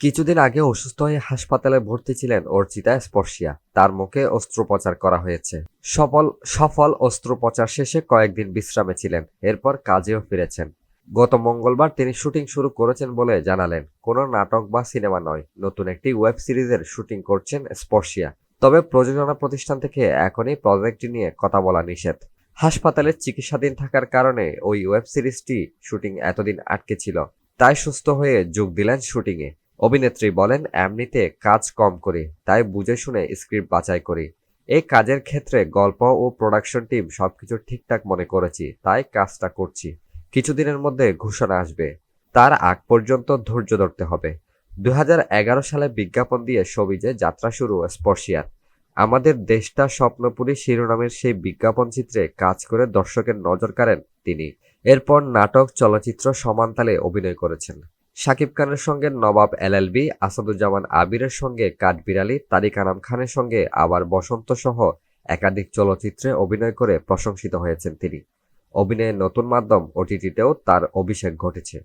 কিছুদিন আগে অসুস্থ হয়ে হাসপাতালে ভর্তি ছিলেন অর্চিতা স্পর্শিয়া। তার মুখে অস্ত্রোপচার করা হয়েছে। সফল সফল অস্ত্রোপচার শেষে কয়েকদিন বিশ্রামে ছিলেন। এরপর কাজেও ফিরেছেন। গত মঙ্গলবার তিনি শুটিং শুরু করেছেন বলে জানালেন। কোনো নাটক বা সিনেমা নয়। নতুন একটি ওয়েব সিরিজের শুটিং করছেন স্পর্শিয়া। তবে প্রযোজনা প্রতিষ্ঠান থেকে এখনই প্রজেক্টটি নিয়ে কথা বলা নিষেধ। হাসপাতালে চিকিৎসাধীন থাকার কারণে ওই ওয়েব সিরিজটি শুটিং এতদিন আটকে ছিল। তাই সুস্থ হয়ে যোগ দিলেন শুটিংয়ে। অভিনেত্রী বলেন, এমনিতে কাজ কম করি, তাই বুঝে শুনে স্ক্রিপ্ট বাছাই করি। এই কাজের ক্ষেত্রে গল্প ও প্রোডাকশন টিম সবকিছু ঠিকঠাক মনে করেছি, তাই কাজটা করছি। কিছুদিনের মধ্যে ঘোষণা আসবে। তার আগ পর্যন্ত ধৈর্য ধরতে হবে। দুহাজার এগারো সালে বিজ্ঞাপন দিয়ে সবিজে যাত্রা শুরু, স্পর্শিয়ার। আমাদের দেশটা স্বপ্নপুরী শিরোনামের সেই বিজ্ঞাপন চিত্রে কাজ করে দর্শকের নজর কাড়েন তিনি। এরপর নাটক চলচ্চিত্র সমানতালে অভিনয় করেছেন। শাকিব খানের সঙ্গে নবাব এলএলবি, আসাদুজ্জামান আবিরের সঙ্গে কাঠবিড়ালি তারিক আনাম খানের সঙ্গে আবার বসন্ত সহ একাধিক চলচ্চিত্রে অভিনয় করে প্রশংসিত হয়েছেন তিনি। অভিনয়ের নতুন মাধ্যম ওটিটিতেও তার অভিষেক ঘটেছে।